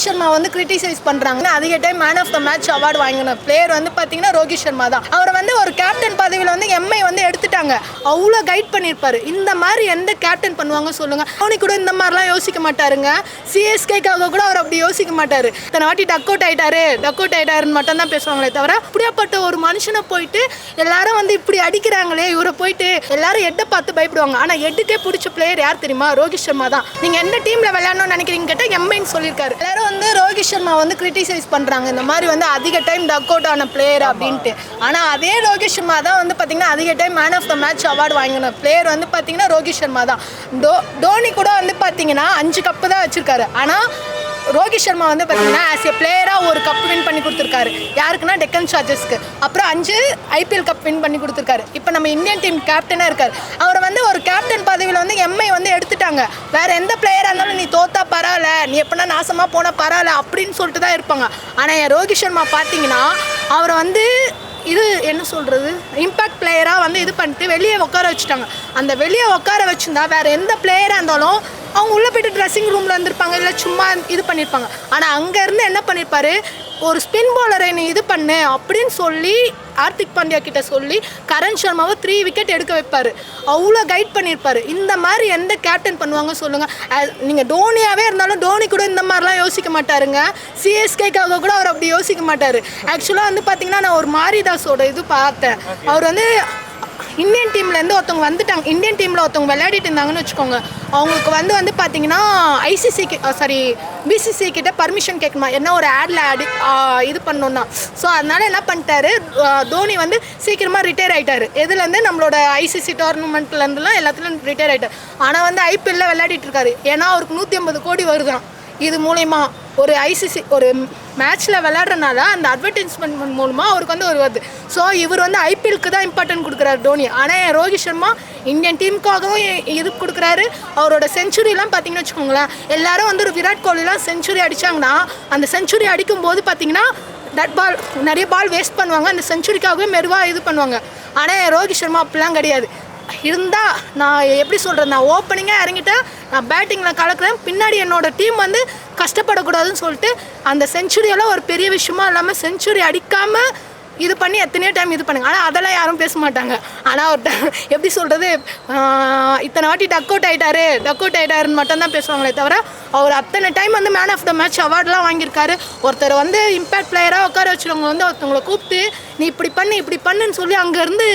ரோஹித் சர்மா வந்து கிரிட்டிசைஸ் பண்றாங்க. அதிக time man of the match award வாங்கின பிளேயர் வந்து பாத்தீங்கன்னா ரோஹித் சர்மா தான். அவர் வந்து ஒரு கேப்டன் பதவியில் வந்து எம்ஐ அவ்வளோ கைட் பண்ணியிருப்பாரு. இந்த மாதிரி எந்த கேப்டன் பண்ணுவாங்க சொல்லுங்க. அவனுக்கு கூட இந்த மாதிரிலாம் யோசிக்க மாட்டாருங்க. சிஎஸ்கேக்காக கூட அவர் அப்படி யோசிக்க மாட்டாரு. தன்னை வாட்டி டக் அவுட் ஆயிட்டாரு டக் அவுட் ஆயிட்டாருன்னு மட்டும் தான் பேசுவாங்களே தவிர அப்படியாப்பட்ட ஒரு மனுஷனை போயிட்டு எல்லாரும் வந்து இப்படி அடிக்கிறாங்களே இவரை போயிட்டு எல்லாரும் எட்டை பார்த்து பயப்படுவாங்க. ஆனால் எட்டுக்கே பிடிச்ச பிளேயர் யார் தெரியுமா? ரோஹித் சர்மா தான். நீங்கள் எந்த டீமில் விளையாடணும்னு நினைக்கிறீங்க கேட்டால் எம்ஐன்னு சொல்லியிருக்காரு. எல்லாரும் வந்து ரோஹித் சர்மா வந்து கிரிட்டிசைஸ் பண்ணுறாங்க இந்த மாதிரி வந்து அதிக டைம் டக் அவுட் ஆன பிளேயர் அப்படின்ட்டு. ஆனால் அதே ரோஹித் சர்மா தான் வந்து பார்த்தீங்கன்னா அதிக time man of the match award வாங்கின பிளேயர் வந்து பார்த்தீங்கன்னா ரோஹித் சர்மா தான். டோ டோனி கூட வந்து பார்த்தீங்கன்னா அஞ்சு கப்பு தான் வச்சுருக்காரு. ஆனால் ரோஹித் சர்மா வந்து பார்த்தீங்கன்னா ஆஸ் ஏ பிளேயராக ஒரு கப் வின் பண்ணி கொடுத்துருக்காரு. யாருக்குன்னா டெக்கன் சார்ஜஸ்க்கு அப்புறம் அஞ்சு ஐபிஎல் கப் வின் பண்ணி கொடுத்துருக்காரு. இப்போ நம்ம இந்தியன் டீம் கேப்டனாக இருக்கார். அவரை வந்து ஒரு கேப்டன் பதவியில் வந்து எம்ஐ வந்து எடுத்துட்டாங்க. வேறு எந்த பிளேயராக இருந்தாலும் நீ தோத்தா பரவாயில்ல நீ எப்படின்னா நாசமாக போனால் பரவாயில்ல அப்படின்னு சொல்லிட்டு தான் இருப்பாங்க. ஆனால் என் ரோஹித் சர்மா பார்த்தீங்கன்னா அவரை வந்து இது என்ன சொல்கிறது இம்பாக்ட் பிளேயராக வந்து இது பண்ணிட்டு வெளியே உட்கார வச்சுட்டாங்க. அந்த வெளியே உட்கார வச்சுருந்தா வேறு எந்த பிளேயராக இருந்தாலும் அவங்க உள்ளே போயிட்டு ட்ரெஸ்ஸிங் ரூமில் இருந்திருப்பாங்க இல்லை சும்மா இது பண்ணியிருப்பாங்க ஆனால் அங்கேருந்து என்ன பண்ணியிருப்பாரு ஒரு ஸ்பின் பாலரை நீ இது பண்ணு அப்படின்னு சொல்லி ஹார்திக் பாண்டியா கிட்ட சொல்லி கரண் சர்மாவை த்ரீ விக்கெட் எடுக்க வைப்பார். அவ்வளோ கைட் பண்ணியிருப்பார் இந்த மாதிரி எந்த கேப்டன் பண்ணுவாங்க சொல்லுங்கள் நீங்கள் டோனியாகவே இருந்தாலும் டோனி கூட இந்த மாதிரிலாம் யோசிக்க மாட்டாருங்க சிஎஸ்கேக்காக கூட அவர் அப்படி யோசிக்க மாட்டார் ஆக்சுவலாக வந்து பார்த்தீங்கன்னா நான் ஒரு மாரிதாஸோட இது பார்த்தேன். அவர் வந்து இந்தியன் டீம்லேருந்து ஒருத்தவங்க வந்துட்டாங்க. இந்தியன் டீமில் ஒருத்தவங்க விளையாடிட்டு இருந்தாங்கன்னு வச்சுக்கோங்க. அவங்களுக்கு வந்து வந்து பார்த்தீங்கன்னா ஐசிசி சாரி பிசிசி கிட்ட பர்மிஷன் கேட்கணுமா? என்ன ஒரு ஆடில் ஆடி இது பண்ணணும்னா. ஸோ அதனால என்ன பண்ணிட்டாரு? தோனி வந்து சீக்கிரமாக ரிட்டையர் ஆகிட்டார் எதுலேருந்து நம்மளோட ஐசிசி டோர்னமெண்ட்லேருந்துலாம் எல்லாத்துலேயும் ரிட்டையர் ஆகிட்டார் ஆனால் வந்து ஐபிஎல்ல விளையாடிட்டு இருக்காரு. ஏன்னா அவருக்கு நூற்றி ஐம்பது கோடி வருதான். இது மூலயமா ஒரு ஐசிசி ஒரு மேட்ச்சில் விளையாடுறனால அந்த அட்வர்டைஸ்மெண்ட் மூலமாக அவருக்கு வந்து ஒரு வருது ஸோ இவர் வந்து ஐபிஎலுக்கு தான் இம்பார்ட்டன்ட் கொடுக்குறாரு டோனி ஆனால் ரோஹித் சர்மா இந்தியன் டீமுக்காகவும் இது கொடுக்குறாரு. அவரோட செஞ்சுரிலாம் பார்த்தீங்கன்னு வச்சுக்கோங்களேன். எல்லாரும் வந்து ஒரு விராட் கோலிலாம் செஞ்சுரி அடிச்சாங்கன்னா அந்த செஞ்சுரி அடிக்கும்போது பார்த்தீங்கன்னா தட் பால் நிறைய பால் வேஸ்ட் பண்ணுவாங்க. அந்த செஞ்சுரிக்காகவே மெருவாக இது பண்ணுவாங்க. ஆனால் ரோஹித் சர்மா அப்படிலாம் கிடையாது. இருந்தால் நான் எப்படி சொல்கிறது நான் ஓப்பனிங்காக இறங்கிட்டேன் நான் பேட்டிங்கில் கலக்கிறேன். பின்னாடி என்னோட டீம் வந்து கஷ்டப்படக்கூடாதுன்னு சொல்லிட்டு அந்த செஞ்சுரியெல்லாம் ஒரு பெரிய விஷயமா இல்லாமல் செஞ்சுரி அடிக்காமல் இது பண்ணி எத்தனையோ டைம் இது பண்ணுங்க. ஆனால் அதெல்லாம் யாரும் பேச மாட்டாங்க. ஆனால் அவர் எப்படி சொல்கிறது இத்தனை வாட்டி டக் அவுட் ஆகிட்டாரு டக் அவுட் ஆகிட்டாருன்னு மட்டும் தான் பேசுவாங்களே தவிர அவர் அத்தனை டைம் வந்து மேன் ஆஃப் த மேட்ச் அவார்ட்லாம் வாங்கியிருக்காரு. ஒருத்தர் வந்து இம்பேக்ட் பிளேயராக உட்கார வச்சுருவங்க வந்து ஒருத்தவங்களை கூப்பிட்டு நீ இப்படி பண்ணு இப்படி பண்ணுன்னு சொல்லி அங்கேருந்து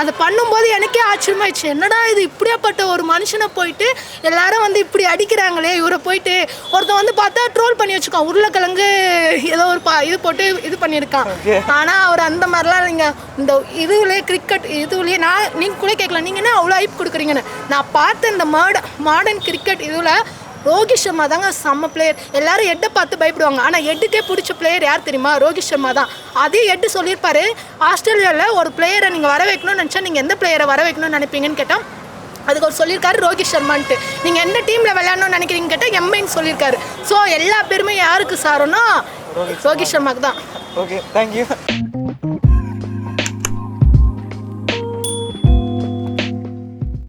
அது பண்ணும்போது எனக்கே ஆச்சரியமாயிடுச்சு. என்னடா இது இப்படியாப்பட்ட ஒரு மனுஷனை போயிட்டு எல்லாரும் வந்து இப்படி அடிக்கிறாங்களே இவரை போயிட்டு ஒருத்தன் வந்து பார்த்தா ட்ரோல் பண்ணி வச்சுக்கான். உருளைக்கிழங்கு ஏதோ ஒரு பா இது போட்டு இது பண்ணியிருக்கான். ஆனால் அவர் அந்த மாதிரிலாம் நீங்கள் இந்த இதுலேயே கிரிக்கெட் இதுலேயே நான் நீங்கள் கூட கேட்கலாம். நீங்கள் என்ன அவ்வளோ ஐப் கொடுக்குறீங்கன்னு? நான் பார்த்த இந்த மாட மாடர்ன் கிரிக்கெட் இதில் ரோஹித் சர்மா தாங்க செம்ம பிளேயர் எல்லாரும் எட்டை பார்த்து பயப்படுவாங்க. ஆனால் எட்டுக்கே பிடிச்ச பிளேயர் யார் தெரியுமா? ரோஹித் சர்மா தான். அதே எட்டு சொல்லியிருப்பாரு. ஆஸ்திரேலியாவில் ஒரு பிளேயரை நீங்கள் வர வைக்கணும்னு நினச்சா நீங்கள் எந்த பிளேயரை வர வைக்கணும்னு நினைப்பீங்கன்னு கேட்டால் அதுக்கு அவர் சொல்லியிருக்காரு ரோஹித் சர்மான்ட்டு. நீங்கள் எந்த டீமில் விளையாடணும்னு நினைக்கிறீங்க கேட்டால் எம்ஐன்னு சொல்லியிருக்காரு. ஸோ எல்லா பேருமே யாருக்கு சாருன்னா ரோஹித் சர்மாக்கு தான். Okay thank you